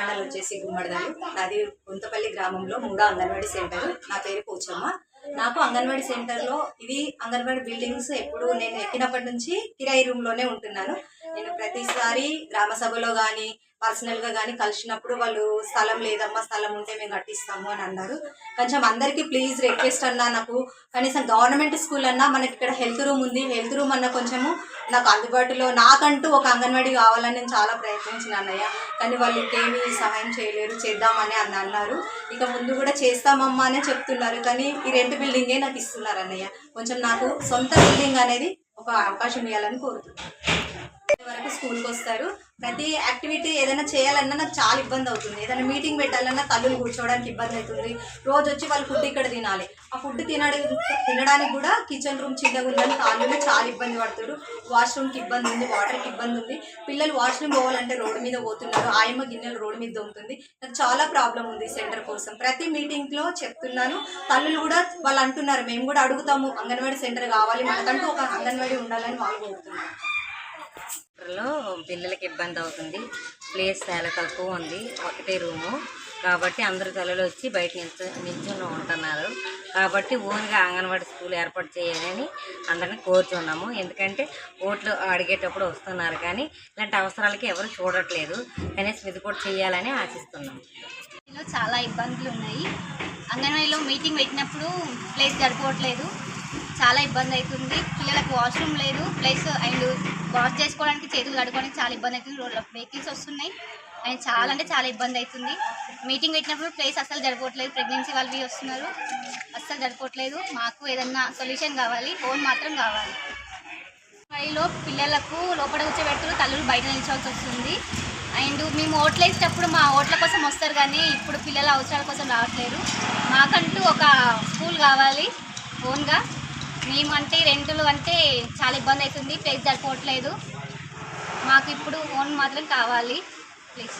మండలం వచ్చేసి గుమ్మడిదాలు నాది గుంతపల్లి గ్రామంలో మూడో అంగన్వాడీ సెంటర్. నా పేరు పోచమ్మ. నాకు అంగన్వాడీ సెంటర్లో ఇవి అంగన్వాడీ బిల్డింగ్స్ ఎప్పుడు నేను ఎక్కినప్పటి నుంచి కిరాయి రూమ్లోనే ఉంటున్నాను. నేను ప్రతిసారి గ్రామ సభలో కానీ పర్సనల్గా కానీ కలిసినప్పుడు వాళ్ళు స్థలం లేదమ్మా స్థలం ఉంటే మేము కట్టిస్తాము అని అన్నారు. కొంచెం అందరికీ ప్లీజ్ రిక్వెస్ట్ అన్నా నాకు. కనీసం గవర్నమెంట్ స్కూల్ అన్నా మనకి ఇక్కడ హెల్త్ రూమ్ ఉంది. హెల్త్ రూమ్ అన్న కొంచెము నాకు అందుబాటులో నాకంటూ ఒక అంగన్వాడీ కావాలని నేను చాలా ప్రయత్నించిన అన్నయ్య. కానీ వాళ్ళు ఇంకేమీ సహాయం చేయలేరు చేద్దామని అని అన్నారు. ఇక ముందు కూడా చేస్తామమ్మా అనే చెప్తున్నారు. కానీ ఈ రెంట్ బిల్డింగే నాకు ఇస్తున్నారు అన్నయ్య. కొంచెం నాకు సొంత బిల్డింగ్ అనేది ఒక అవకాశం ఇవ్వాలని కోరుతున్నాను. వరకు స్కూల్కి వస్తారు. ప్రతి యాక్టివిటీ ఏదైనా చేయాలన్నా నాకు చాలా ఇబ్బంది అవుతుంది. ఏదైనా మీటింగ్ పెట్టాలన్నా తల్లులు కూర్చోవడానికి ఇబ్బంది అవుతుంది. రోజు వచ్చి వాళ్ళు ఫుడ్ ఇక్కడ తినాలి. ఆ ఫుడ్ తినడానికి తినడానికి కూడా కిచెన్ రూమ్ చిన్నగా ఉందని తల్లులు చాలా ఇబ్బంది పడుతారు. వాష్రూమ్కి ఇబ్బంది ఉంది వాటర్కి ఇబ్బంది ఉంది. పిల్లలు వాష్రూమ్ పోవాలంటే రోడ్డు మీద పోతున్నారు. ఆయమ్మ గిన్నెలు రోడ్డు మీద దొంగతుంది. నాకు చాలా ప్రాబ్లం ఉంది సెంటర్ కోసం. ప్రతి మీటింగ్లో చెప్తున్నాను. తల్లులు కూడా వాళ్ళు అంటున్నారు మేము కూడా అడుగుతాము. అంగన్వాడీ సెంటర్ కావాలి. మనకంటూ ఒక అంగన్వాడీ ఉండాలని వాళ్ళు కోరుతున్నారు. వాటర్లో పిల్లలకి ఇబ్బంది అవుతుంది. ప్లేస్ చాలా తక్కువ ఉంది. ఒకటే రూము. కాబట్టి అందరు తలలు వచ్చి బయట నిల్చు నిల్చుని ఉంటున్నారు. కాబట్టి ఓన్గా అంగన్వాడీ స్కూల్ ఏర్పాటు చేయాలని అందరిని కోరుచున్నాము. ఎందుకంటే ఓట్లు అడిగేటప్పుడు వస్తున్నారు కానీ ఇలాంటి అవసరాలకి ఎవరు చూడట్లేదు. కనీసం ఇది కూడా చేయాలని ఆశిస్తున్నాము చాలా ఇబ్బందులు ఉన్నాయి. అంగన్వాడీలో మీటింగ్ పెట్టినప్పుడు ప్లేస్ సరిపోవట్లేదు. చాలా ఇబ్బంది అవుతుంది. పిల్లలకు వాష్రూమ్ లేదు. ప్లస్ అండ్ వాష్ చేసుకోవడానికి చేతులు కడుక్కోవడానికి చాలా ఇబ్బంది అవుతుంది. రోడ్ల వెహికల్స్ వస్తున్నాయి. అండ్ చాలా అంటే చాలా ఇబ్బంది అవుతుంది. మీటింగ్ పెట్టినప్పుడు ప్లేస్ అస్సలు జరగట్లేదు. ప్రెగ్నెన్సీ వాళ్ళు వస్తున్నారు. అస్సలు జరగట్లేదు. మాకు ఏదన్నా సొల్యూషన్ కావాలి. ఫోన్ మాత్రం కావాలి. లో పిల్లలకు లోపల కూర్చోబెడుతూ తల్లులు బయట నిల్చోవాల్సి వస్తుంది. అండ్ మేము ఓట్లు వేసేటప్పుడు మా ఓట్ల కోసం వస్తారు కానీ ఇప్పుడు పిల్లల అవసరాల కోసం రావట్లేదు. మాకంటూ ఒక స్కూల్ కావాలి. ఓన్గా మేము అంటే రెంటులు అంటే చాలా ఇబ్బంది అవుతుంది. ప్లేస్ సరిపోవట్లేదు. మాకు ఇప్పుడు ఫోన్ మాత్రం కావాలి. ప్లీజ్